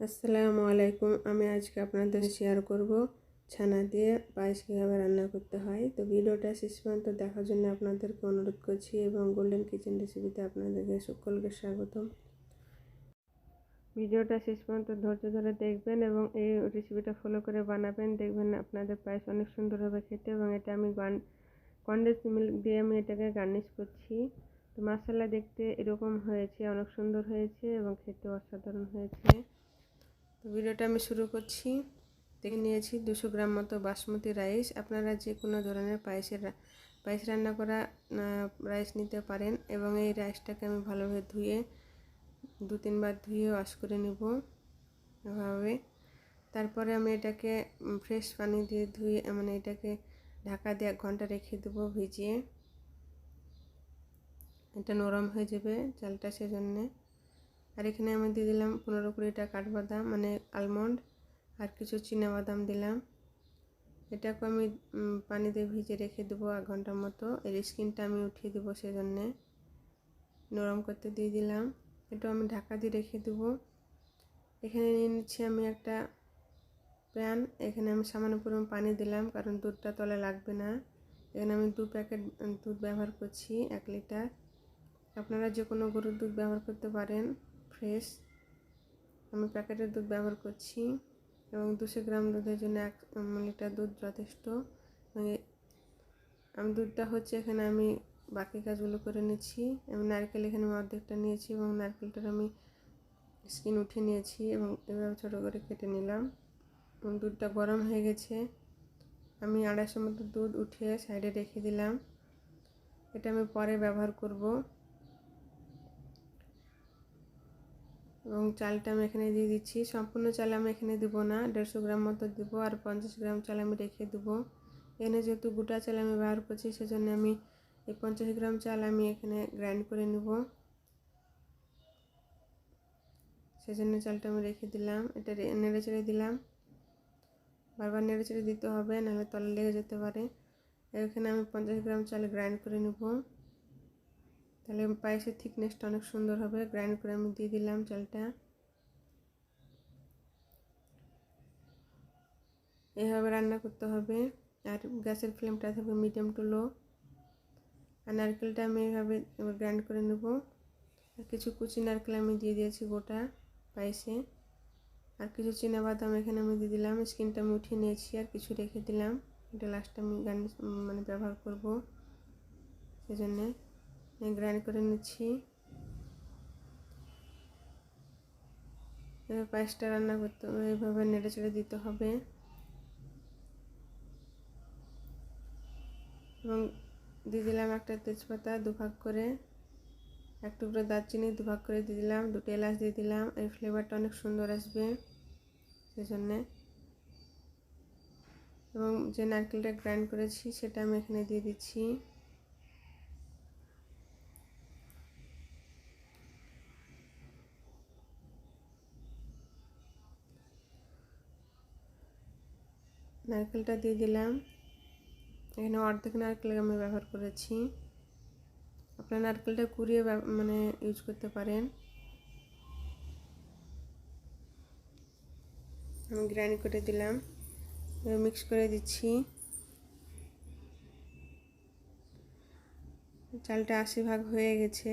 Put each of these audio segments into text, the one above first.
আসসালামু আলাইকুম। আমি আজকে আপনাদের শেয়ার করব ছানা দিয়ে পায়েস কীভাবে রান্না করতে হয়। তো ভিডিওটা শেষ পর্যন্ত দেখার জন্য আপনাদেরকে অনুরোধ করছি এবং গোল্ডেন কিচেন রেসিপিতে আপনাদেরকে সকলকে স্বাগতম। ভিডিওটা শেষ পর্যন্ত ধৈর্য ধরে দেখবেন এবং এই রেসিপিটা ফলো করে বানাবেন। দেখবেন আপনাদের পায়েস অনেক সুন্দর হবে খেতে এবং এটা আমি কন্ডেন্স মিল্ক দিয়ে আমি এটাকে গার্নিশ করছি। তো মশলা দেখতে এরকম হয়েছে, অনেক সুন্দর হয়েছে এবং খেতে অসাধারণ হয়েছে। তো ভিডিওটা আমি শুরু করছি। দেখে নিয়েছি দুশো গ্রাম মতো বাসমতি রাইস। আপনারা যে কোনো ধরনের পায়েসের পায়েস রান্না করা রাইস নিতে পারেন এবং এই রাইসটাকে আমি ভালোভাবে ধুয়ে, দু তিনবার ধুয়ে ওয়াশ করে নেব এভাবে। তারপরে আমি এটাকে ফ্রেশ পানি দিয়ে ধুয়ে মানে এটাকে ঢাকা দিয়ে এক ঘণ্টা রেখে দেবো ভিজিয়ে। এটা নরম হয়ে যাবে চালটা সেজন্যে। আর এখানে আমি দিয়ে দিলাম পনেরো কুড়িটা কাঠবাদাম মানে আলমন্ড আর কিছু বাদাম দিলাম। এটাকে আমি পানিতে ভিজে রেখে দেবো এক ঘণ্টার মতো। এর স্কিনটা আমি উঠিয়ে দেবো সেজন্যে। নরম করতে দিয়ে দিলাম। এটা আমি ঢাকা দিয়ে রেখে দেবো। এখানে নিয়ে নিচ্ছি আমি একটা প্যান। এখানে আমি সামান্য পরিমাণ পানি দিলাম, কারণ দুধটা তলে লাগবে না। এখানে আমি দু প্যাকেট দুধ ব্যবহার করছি, এক লিটার। আপনারা যে কোনো গরুর দুধ ব্যবহার করতে পারেন। ফ্রেশ আমি প্যাকেটের দুধ ব্যবহার করছি এবং দুশো গ্রাম দুধের জন্য এক লিটার দুধ যথেষ্ট। আমি দুধটা হচ্ছে এখানে আমি বাকি কাজগুলো করে নিচ্ছি। আমি নারকেল এখানে অর্ধেকটা নিয়েছি এবং নারকেলটার আমি স্কিন উঠিয়ে নিয়েছি এবং এভাবে ছোটো করে কেটে নিলাম। এবং দুধটা গরম হয়ে গেছে। আমি আড়াইশো মতো দুধ উঠিয়ে সাইডে রেখে দিলাম। এটা আমি পরে ব্যবহার করব। এবং চালটা আমি এখানে দিয়ে দিচ্ছি। সম্পূর্ণ চাল আমি এখানে দেবো না। দেড়শো গ্রাম মতো দেবো আর পঞ্চাশ গ্রাম চাল আমি রেখে দেবো। এখানে যেহেতু গোটা চাল আমি ব্যবহার করছি, সেজন্য আমি এই পঞ্চাশ গ্রাম চাল আমি এখানে গ্রাইন্ড করে নেব। সেজন্য চালটা আমি রেখে দিলাম। এটা নেড়ে চেড়ে দিলাম। বারবার নেড়ে চেড়ে দিতে হবে, নাহলে তলে লেগে যেতে পারে। এখানে আমি পঞ্চাশ গ্রাম চাল গ্রাইন্ড করে নেব। তাহলে পায়েসের থিকনেসটা অনেক সুন্দর হবে। গ্রাইন্ড করে আমি দিয়ে দিলাম চালটা। এভাবে রান্না করতে হবে। আর গ্যাসের ফ্লেমটা থাকবে মিডিয়াম টু লো আর নারকেলটা আমি এভাবে এবার গ্রাইন্ড করে নেব। আর কিছু কুচি নারকেল আমি দিয়ে দিয়েছি গোটা পায়েসে। আর কিছু বাদাম এখানে আমি দিয়ে দিলাম। স্কিনটা আমি উঠিয়ে নিয়েছি আর কিছু রেখে দিলাম। এটা লাস্টে আমি গার্নিশ মানে ব্যবহার করব। সেজন্যে। গ্রাইন্ড করে নিচ্ছি পায়েসটা রান্না করতে এইভাবে নেড়ে চেড়ে দিতে হবে এবং দিয়ে দিলাম একটা তেজপাতা দুভাগ করে এক টুকরো দারচিনি দুভাগ করে দিয়ে দিলাম দুটো এলাচ দিয়ে দিলাম এই ফ্লেভারটা অনেক সুন্দর আসবে সেজন্যে এবং যে নারকেলটা গ্রাইন্ড করেছি সেটা আমি এখানে দিয়ে দিচ্ছি নারকেলটা দিয়ে দিলাম। এখানে অর্ধেক নারকেল আমি ব্যবহার করেছি। আপনার নারকেলটা কুড়িয়ে মানে ইউজ করতে পারেন। আমি গ্রাইন্ড করে দিলাম। মিক্স করে দিচ্ছি। চালটা আশি ভাগ হয়ে গেছে।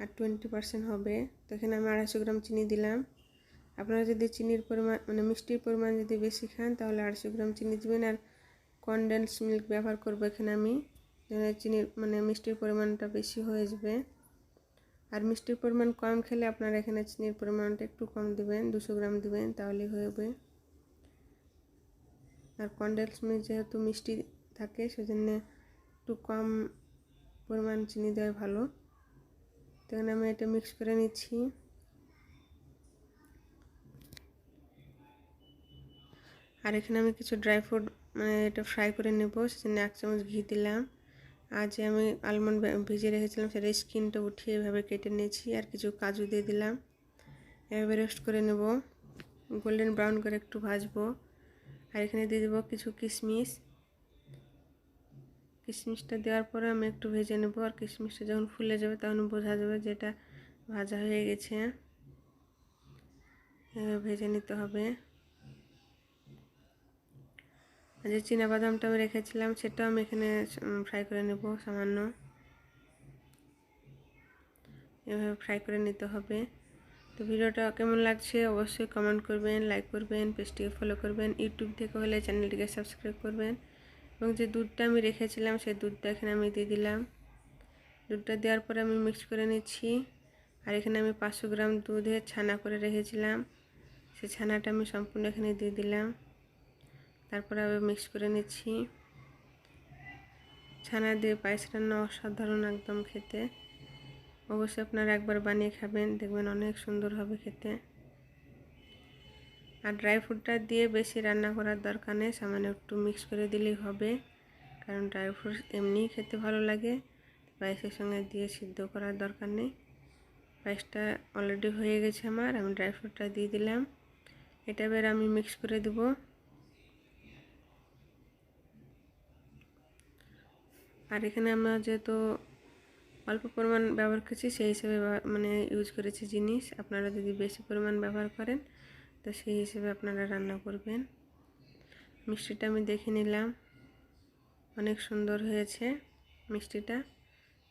আর টোয়েন্টি পার্সেন্ট হবে। তো এখানে আমি আড়াইশো গ্রাম চিনি দিলাম। আপনারা যদি চিনির পরিমাণ মানে মিষ্টির পরিমাণ যদি বেশি খান, তাহলে আড়াইশো গ্রাম চিনি দেবেন। আর কনডেন্স মিল্ক ব্যবহার করব এখানে আমি চিনির মানে মিষ্টির পরিমাণটা বেশি হয়ে যাবে। আর মিষ্টির পরিমাণ কম খেলে আপনারা এখানে চিনির পরিমাণটা একটু কম দেবেন, দুশো গ্রাম দেবেন, তাহলেই হবে আর কনডেন্স মিল্ক যেহেতু মিষ্টি থাকে, সেজন্য একটু কম পরিমাণ চিনি দেওয়া ভালো। তো এখানে আমি এটা মিক্স করে নিচ্ছি। আর এখানে আমি কিছু ড্রাই ফ্রুট মানে এটা ফ্রাই করে নেব। সেজন্য এক চামচ ঘি দিলাম। আর যে আমি আলমন্ড ভিজে রেখেছিলাম, সেটা স্কিনটা উঠিয়ে এভাবে কেটে নিয়েছি। আর কিছু কাজু দিয়ে দিলাম। এভাবে রোস্ট করে নেব। গোল্ডেন ব্রাউন করে একটু ভাজবো। আর এখানে দিয়ে দেবো কিছু কিশমিশ। কিশমিশটা দেওয়ার পরে আমি একটু ভেজে নেব। আর কিশমিশটা যখন ফুলে যাবে, তখন বোঝা যাবে যেটা ভাজা হয়ে গেছে। ভেজে নিতে হবে। যে বাদামটা আমি রেখেছিলাম, সেটাও আমি এখানে ফ্রাই করে নেব সামান্য। এভাবে ফ্রাই করে নিতে হবে। তো ভিডিওটা কেমন লাগছে অবশ্যই কমেন্ট করবেন লাইক করবেন, পেজটিকে ফলো করবেন ইউটিউব থেকে হলে চ্যানেলটিকে সাবস্ক্রাইব করবেন। এবং যে দুধটা আমি রেখেছিলাম, সেই দুধটা এখানে আমি দিয়ে দিলাম। দুধটা দেওয়ার পরে আমি মিক্স করে নিচ্ছি। আর এখানে আমি পাঁচশো গ্রাম দুধে ছানা করে রেখেছিলাম। সেই ছানাটা আমি সম্পূর্ণ এখানে দিয়ে দিলাম। তারপরে আমি মিক্স করে নিচ্ছি। ছানা দিয়ে পায়েস রান্না অসাধারণ একদম খেতে। অবশ্যই আপনারা একবার বানিয়ে খাবেন, দেখবেন অনেক সুন্দর হবে খেতে। আর ড্রাই ফ্রুটটা দিয়ে বেশি রান্না করার দরকার নেই, সামান্য একটু মিক্স করে দিলেই হবে। কারণ ড্রাই ফ্রুট এমনিই খেতে ভালো লাগে, পায়েসের সঙ্গে দিয়ে সিদ্ধ করার দরকার নেই। পায়েসটা অলরেডি হয়ে গেছে আমার, আমি ড্রাই ফ্রুটটা দিয়ে দিলাম। এটা এবার আমি মিক্স করে দেব। আর এখানে আমরা যেহেতু অল্প পরিমাণ ব্যবহার করছি, সেই হিসেবে মানে ইউজ করেছি জিনিস। আপনারা যদি বেশি পরিমাণ ব্যবহার করেন, তো সেই হিসেবে আপনারা রান্না করবেন। মিষ্টিটা আমি দেখে নিলাম। অনেক সুন্দর হয়েছে মিষ্টিটা,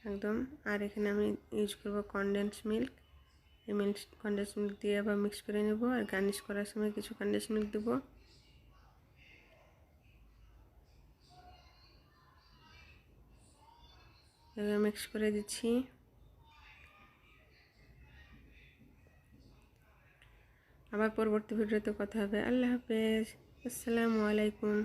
একদম। আর এখানে আমি ইউজ করব কনডেন্স মিল্ক এই মিল্ক কনডেন্স মিল্ক দিয়ে আবার মিক্স করে নেব। আর গার্নিশ করার সময় কিছু কনডেন্স মিল্ক দেবো। এবার মিক্স করে দিচ্ছি। আবার পরবর্তী ভিডিওতে কথা হবে। আল্লাহ হাফেজ। আসসালামু আলাইকুম।